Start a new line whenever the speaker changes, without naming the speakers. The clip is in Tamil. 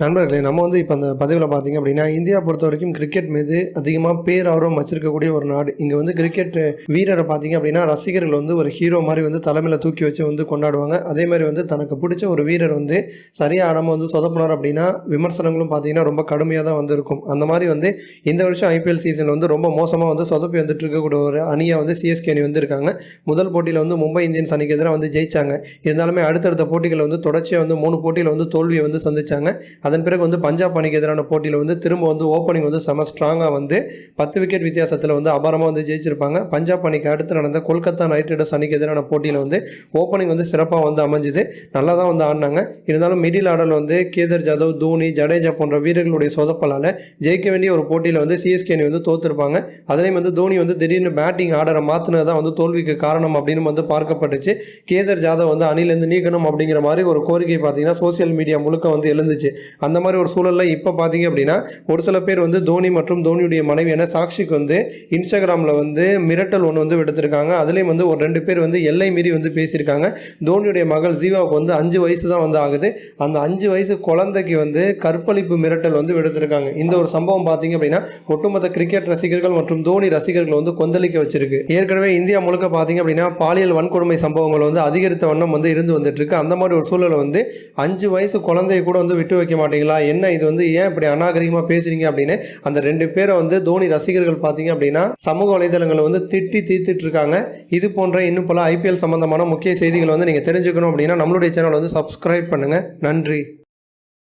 நண்பர்களே நம்ம வந்து இப்போ அந்த பதிவில் பார்த்தீங்க அப்படின்னா இந்தியா பொறுத்த வரைக்கும் கிரிக்கெட் மீது அதிகமாக பேர் ஆர்வம் வச்சிருக்கக்கூடிய ஒரு நாடு. இங்கே வந்து கிரிக்கெட் வீரரை பார்த்தீங்க அப்படின்னா ரசிகர்கள் வந்து ஒரு ஹீரோ மாதிரி வந்து தலைமையில் தூக்கி வச்சு வந்து கொண்டாடுவாங்க. அதே மாதிரி வந்து தனக்கு பிடிச்ச ஒரு வீரர் வந்து சரியாக ஆடாமல் வந்து சொதப்பினார் அப்படின்னா விமர்சனங்களும் பார்த்தீங்கன்னா ரொம்ப கடுமையாக தான் வந்து இருக்கும். அந்த மாதிரி வந்து இந்த வருஷம் ஐபிஎல் சீசன் வந்து ரொம்ப மோசமாக வந்து சொதப்பி வந்துட்டு இருக்கக்கூடிய ஒரு அணியாக வந்து சிஎஸ்கே அணி வந்து இருக்காங்க. முதல் போட்டியில் வந்து மும்பை இந்தியன்ஸ் அணிக்கு எதிராக வந்து ஜெயிச்சாங்க. இருந்தாலுமே அடுத்தடுத்த போட்டிகளில் வந்து தொடர்ச்சியாக வந்து மூணு போட்டியில் வந்து தோல்வியை வந்து சந்திச்சாங்க. அதன் பிறகு வந்து பஞ்சாப் அணிக்கு எதிரான போட்டியில் வந்து திரும்ப வந்து ஓப்பனிங் வந்து செம ஸ்ட்ராங்காக வந்து பத்து விக்கெட் வித்தியாசத்தில் வந்து அபாரமாக வந்து ஜெயிச்சிருப்பாங்க. பஞ்சாப் அணிக்கு அடுத்து நடந்த கொல்கத்தா நைட் ரைடர்ஸ் அணிக்கு எதிரான போட்டியில் வந்து ஓப்பனிங் வந்து சிறப்பாக வந்து அமைஞ்சுது. நல்லா தான் வந்து ஆடினாங்க. இருந்தாலும் மிடில் ஆர்டரில் வந்து கேதர் ஜாதவ் தோனி ஜடேஜா போன்ற வீரர்களுடைய சொதப்பலால் ஜெயிக்க வேண்டிய ஒரு போட்டியில் வந்து சிஎஸ்கே அணி வந்து தோத்துருப்பாங்க. அதுலேயும் வந்து தோனி வந்து திடீர்னு பேட்டிங் ஆர்டரை மாற்றினது தான் வந்து தோல்விக்கு காரணம் அப்படின்னு வந்து பார்க்கப்பட்டுச்சு. கேதர் ஜாதவ் வந்து அணிலேருந்து நீக்கணும் அப்படிங்கிற மாதிரி ஒரு கோரிக்கை பார்த்தீங்கன்னா சோசியல் மீடியா முழுக்க வந்து எழுந்துச்சு. அந்த மாதிரி ஒரு சூழலில் இப்போ பார்த்தீங்க அப்படின்னா ஒரு சில பேர் வந்து தோனி மற்றும் தோனியுடைய மனைவியான சாக்ஷிக்கு வந்து இன்ஸ்டாகிராமில் வந்து மிரட்டல் ஒன்று வந்து விடுத்திருக்காங்க. அதுலேயும் வந்து ஒரு ரெண்டு பேர் வந்து எல்லை மீறி வந்து பேசியிருக்காங்க. தோனியுடைய மகள் ஜீவாவுக்கு வந்து அஞ்சு வயசு தான் வந்து ஆகுது. அந்த அஞ்சு வயசு குழந்தைக்கு வந்து கற்பழிப்பு மிரட்டல் வந்து விடுத்திருக்காங்க. இந்த ஒரு சம்பவம் பார்த்தீங்க அப்படின்னா ஒட்டுமொத்த கிரிக்கெட் ரசிகர்கள் மற்றும் தோனி ரசிகர்கள் வந்து கொந்தளிக்க வச்சிருக்கு. ஏற்கனவே இந்தியா முழுக்க பார்த்தீங்க அப்படின்னா பாலியல் வன்கொடுமை சம்பவங்கள் வந்து அதிகரித்த வண்ணம் வந்து இருந்து வந்துட்டு இருக்கு. அந்த மாதிரி ஒரு சூழலை வந்து அஞ்சு வயசு குழந்தைய கூட வந்து விட்டு வைக்க மாட்டாங்க மாட்டீங்களா? என்ன இது வந்து? ஏன் இப்படி அநாகரிகமாக பேசுறீங்க அப்படின்னு அந்த ரெண்டு பேரை வந்து தோனி ரசிகர்கள் பார்த்தீங்க அப்படின்னா சமூக வலைதளங்களை வந்து திட்டி தீர்த்துட்டு இருக்காங்க. இது போன்ற இன்னும் பல ஐபிஎல் சம்பந்தமான முக்கிய செய்திகளை வந்து நீங்கள் தெரிஞ்சுக்கணும் அப்படின்னா நம்மளுடைய சேனல் வந்து சப்ஸ்கிரைப் பண்ணுங்க. நன்றி.